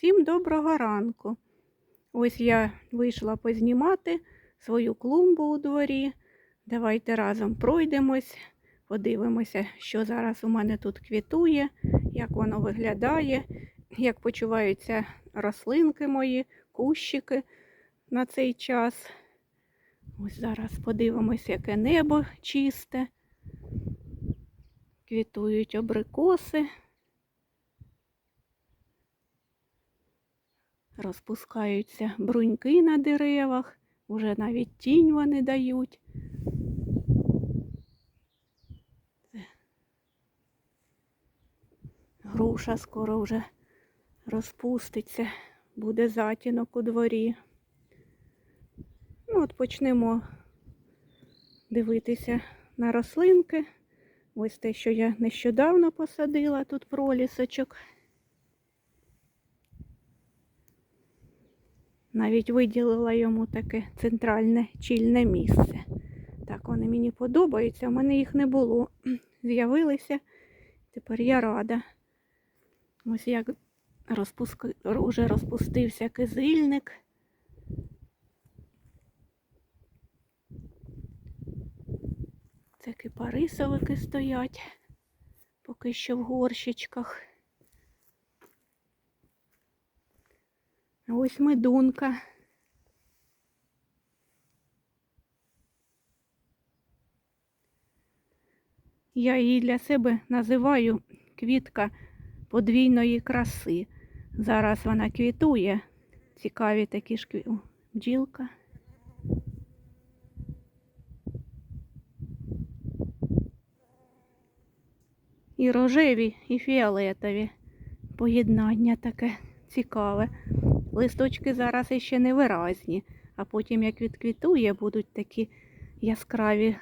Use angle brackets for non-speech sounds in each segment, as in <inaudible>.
Всім доброго ранку. Ось я вийшла познімати свою клумбу у дворі. Давайте разом пройдемось, подивимося, що зараз у мене тут квітує, як воно виглядає, як почуваються рослинки мої, кущики на цей час. Ось зараз подивимось, яке небо чисте. Квітують абрикоси. Розпускаються бруньки на деревах, уже навіть тінь вони дають. Груша скоро вже розпуститься, буде затінок у дворі. Ну, от почнемо дивитися на рослинки. Ось те, що я нещодавно посадила тут пролісочок. Навіть виділила йому таке центральне чільне місце. Так, вони мені подобаються, у мене їх не було. <clears throat> З'явилися. Тепер я рада. Ось як розпуск... вже розпустився кизильник. Це кипарисовики стоять, поки що в горщичках. Ось медунка. Я її для себе називаю квітка подвійної краси. Зараз вона квітує. Цікаві такі ж кві- бджілка. І рожеві, і фіолетові. Поєднання таке цікаве. Листочки зараз іще не виразні, а потім, як відквітує, будуть такі яскраві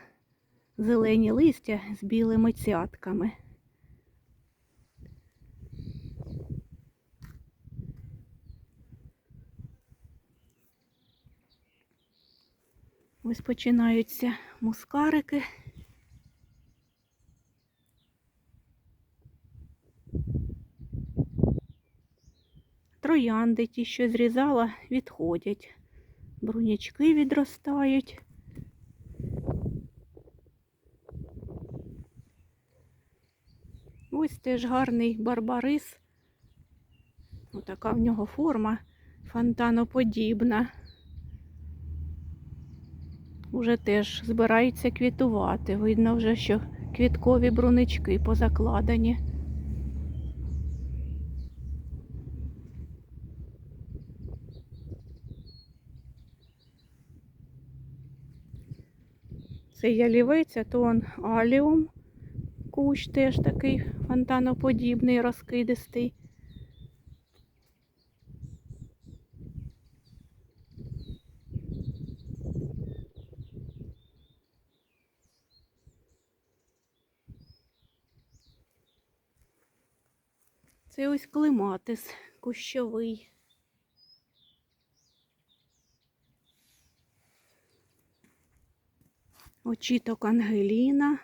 зелені листя з білими цятками. Ось починаються мускарики. Троянди ті, що зрізала, відходять. Брунячки відростають. Ось теж гарний барбарис. Отака в нього форма фонтаноподібна. Уже теж збирається квітувати. Видно вже, що квіткові брунички позакладені. Це ялівець, а то он аліум. Кущ теж такий фонтаноподібний, розкидистий. Це ось клематис кущовий. Очіток Ангеліна.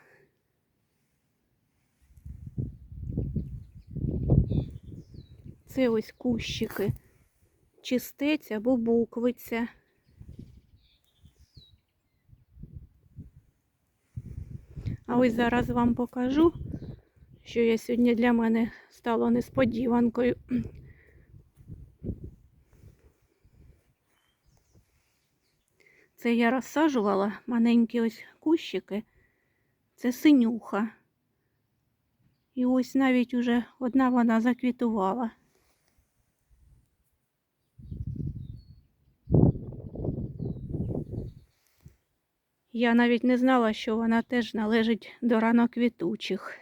Це ось кущики. Чистець або буквиця. А ось зараз вам покажу, що я сьогодні для мене стало несподіванкою. Це я розсаджувала маленькі ось кущики. Це синюха. І ось навіть уже одна вона заквітувала. Я навіть не знала, що вона теж належить до раноквітучих.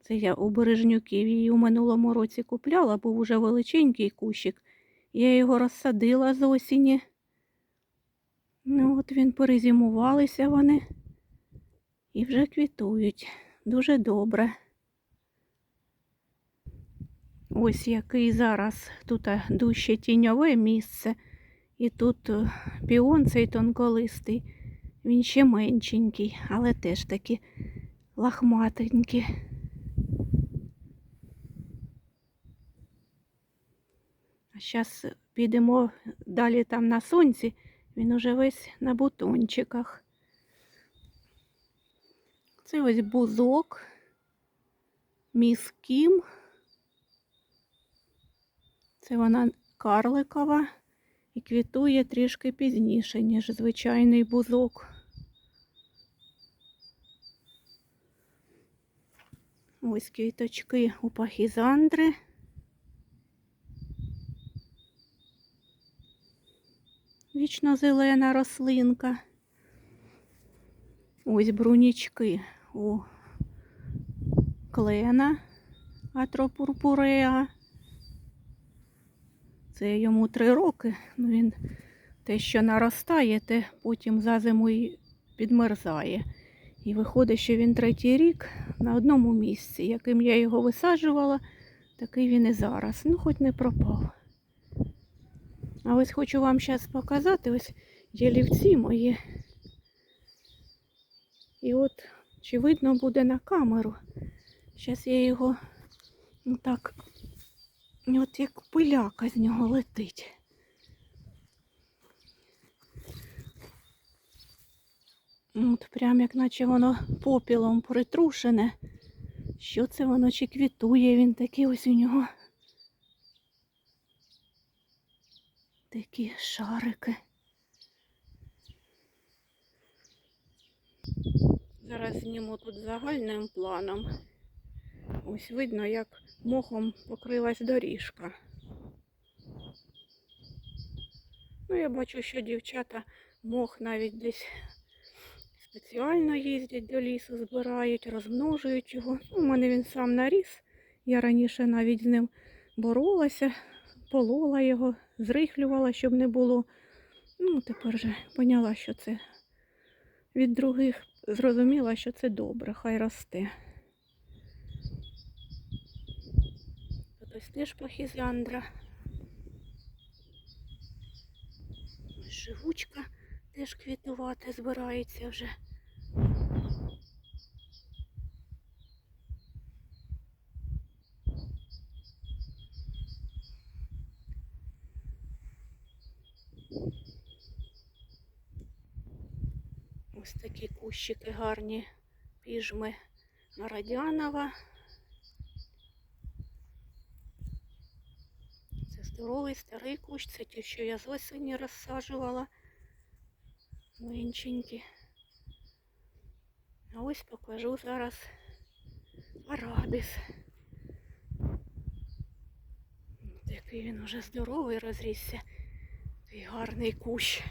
Це я у бережнюків її у минулому році купляла, був уже величенький кущик. Я його розсадила з осені. Ну, от він перезимувалися вони і вже квітують. Дуже добре. Ось який зараз тут е, дужче тіньове місце. І тут е, піон цей тонколистий. Він ще меншенький, але теж такі лахматенькі. зараз підемо далі там на сонці, він уже весь на бутончиках. Це ось бузок, міскім. Це вона карликова і квітує трішки пізніше, ніж звичайний бузок. Ось квіточки у пахізандри. Вічно зелена рослинка. Ось брунічки у клена атропурпуреа. Це йому три роки. Ну, він те, що наростає, те потім за зиму і підмерзає. І виходить, що він третій рік на одному місці. Яким я його висаджувала, такий він і зараз. Ну, хоч не пропав. А ось хочу вам зараз показати ось ялівці мої. І от, чи видно буде на камеру. Зараз я його ну так, от як пиляка з нього летить. От прям як наче воно попілом притрушене. Що це воно чи квітує він такий ось у нього. Такі шарики. Зараз зніму тут загальним планом. Ось видно, як мохом покрилась доріжка. Ну, я бачу, що дівчата мох навіть десь спеціально їздять до лісу, збирають, розмножують його. Ну, у мене він сам наріс. Я раніше навіть з ним боролася, полола його, зрихлювала, щоб не було. Ну, тепер же поняла, що це від других зрозуміла, що це добре, хай росте. Ось теж пахізандра. Живучка теж квітувати збирається вже. Ось такі кущики гарні піжми Радянова. Це здоровий старий кущ, це ті, що я з осені розсаджувала. Меншенькі. А ось покажу зараз Арадис. Такий він уже здоровий розрісся. Такий гарний кущ.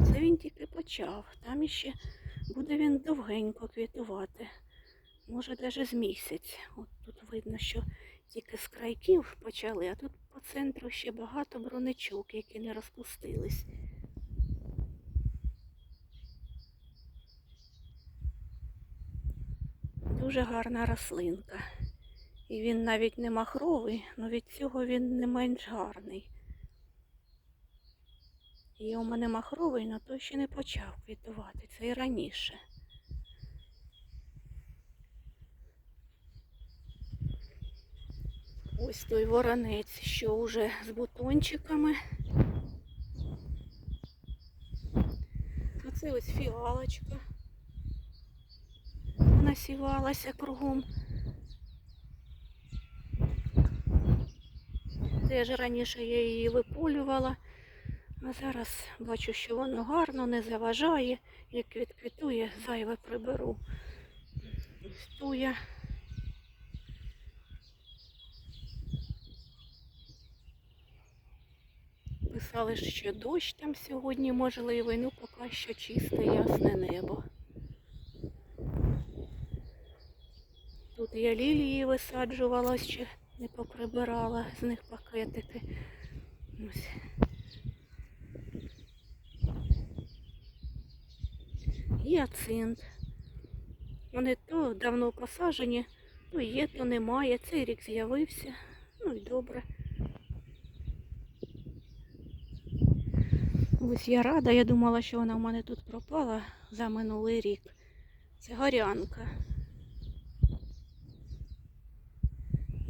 І Це він тільки почав. Там іще буде він довгенько квітувати. Може навіть з місяць. От тут видно, що тільки з крайків почали, а тут по центру ще багато броничок, які не розпустились. Дуже гарна рослинка. І він навіть не махровий, але від цього він не менш гарний. І у мене махровий, але той ще не почав квітувати. Це і раніше. Ось той воронець, що вже з бутончиками. Оце ось фіалочка. Насівалася кругом. Теж раніше я її виполювала. А зараз бачу, що воно гарно, не заважає. Як відквітує, зайве приберу. Ось. Писали, що дощ там сьогодні можливий, ну поки що чисте, ясне небо. Тут я лілії висаджувала, ще не поприбирала з них пакетики. Ось. Гіацинт. Вони то давно посаджені, то є, то немає. Цей рік з'явився. Ну і добре. Ось я рада, я думала, що вона в мене тут пропала за минулий рік. Це горянка.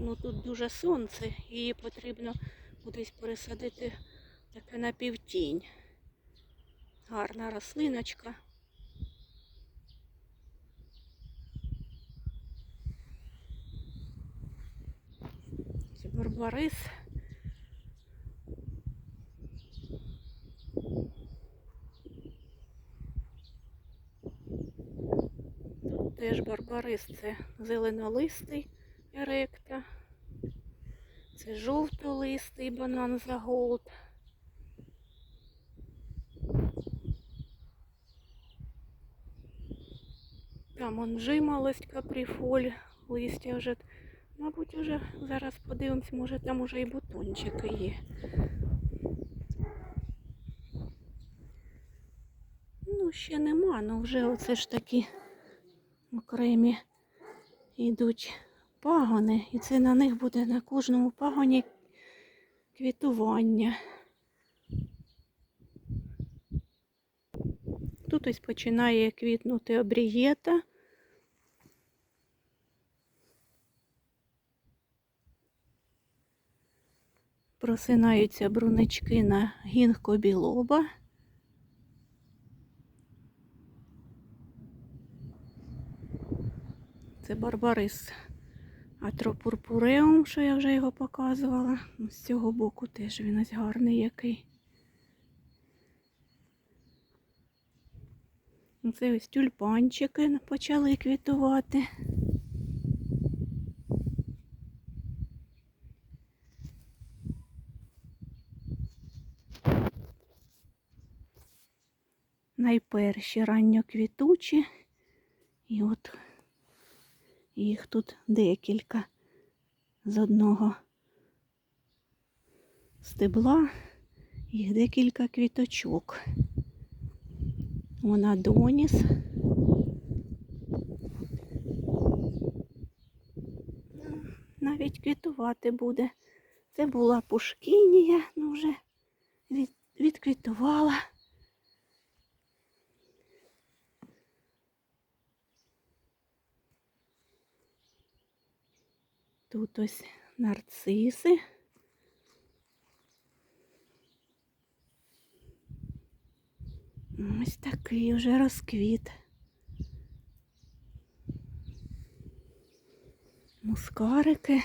Ну тут дуже сонце, її потрібно кудись пересадити таке на півтінь. Гарна рослиночка. Барбарис. Тут теж барбарис, це зеленолистий еректа. Це жовтолистий банан за голд. Там он жимолость каприфоль, листя вже, мабуть, вже зараз подивимось, може там уже і бутончики є. Ну, ще нема, ну вже оце ж такі окремі йдуть пагони, і це на них буде на кожному пагоні квітування. Тут ось починає квітнути обрієта. Просинаються брунички на гінко білоба. Це барбарис атропурпуреум, що я вже його показувала. З цього боку теж він ось гарний який. Це ось тюльпанчики почали квітувати. Найперші ранньоквітучі. І от їх тут декілька з одного стебла, їх декілька квіточок. Вона доніс. Навіть квітувати буде. Це була пушкінія, ну вже від, відквітувала. Тут ось нарциси. Ось такий вже розквіт. Мускарики.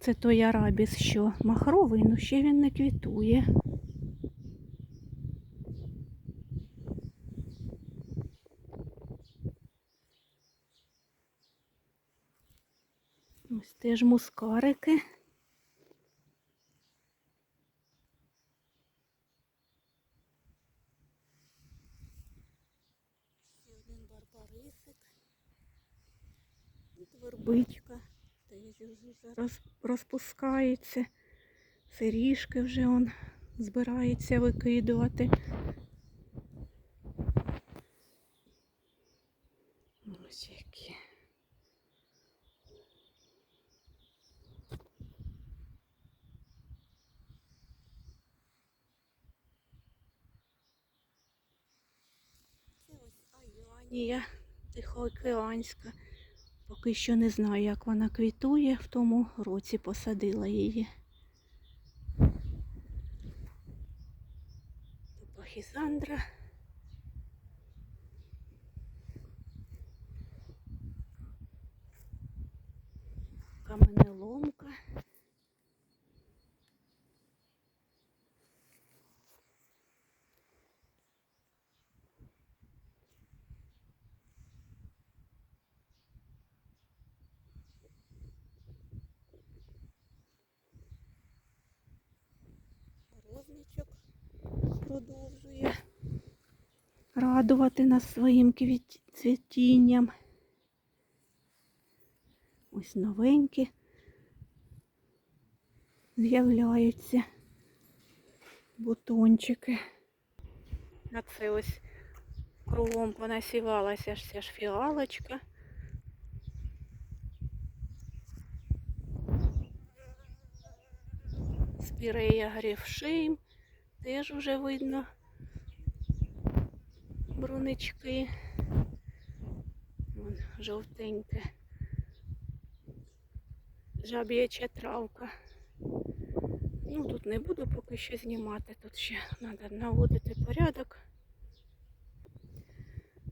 Це той арабіс, що махровий, але ще він не квітує. Ось теж мускарики. Один барбарисик. Тут вербичка. Теж зараз розпускається. Сиріжки вже он збирається викидувати. Ось які. Це ось Аянія Тихоокеанська. Поки що не знаю, як вона квітує, в тому році посадила її. Пахізандра. Радувати нас своїм цвітінням. Ось новенькі з'являються бутончики. А це ось кругом понасівалася ж ця ж фіалочка. Спірея грівшим, теж вже видно брунички. Вон жовтеньке. Жаб'яча травка. Ну, тут не буду поки що знімати, тут ще треба наводити порядок.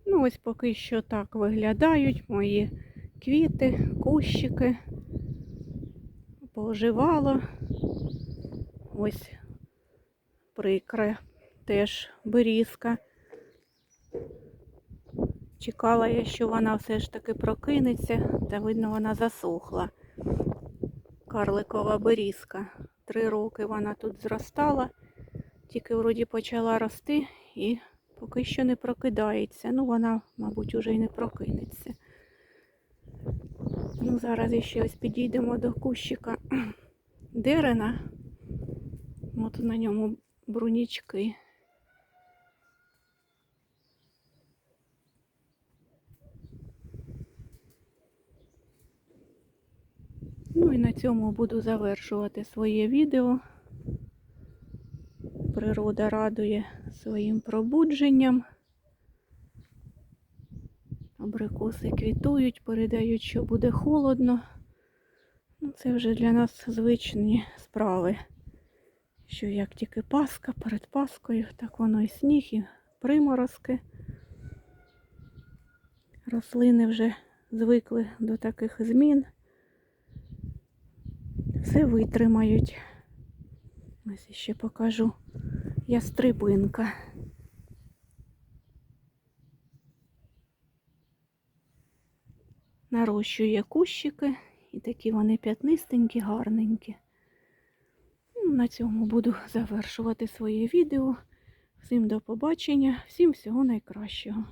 Ну, ось поки що так виглядають мої квіти, кущики. Поживало. Ось прикра теж берізка. Чекала я, що вона все ж таки прокинеться, та видно, вона засохла. Карликова берізка. Три роки вона тут зростала, тільки вроді почала рости і поки що не прокидається. Ну, вона, мабуть, уже й не прокинеться. Ну, зараз ще ось підійдемо до кущика <clears throat> дерена. От на ньому брунічки. На цьому буду завершувати своє відео. Природа радує своїм пробудженням. Абрикоси квітують, передають, що буде холодно. Ну, це вже для нас звичні справи. Що як тільки Пасха перед Паскою, так воно і сніг, і приморозки. Рослини вже звикли до таких змін. Все витримають. Ось ще покажу ястрибинка. Нарощує кущики і такі вони п'ятнистенькі, гарненькі. Ну, На цьому буду завершувати своє відео. Всім до побачення, всім всього найкращого.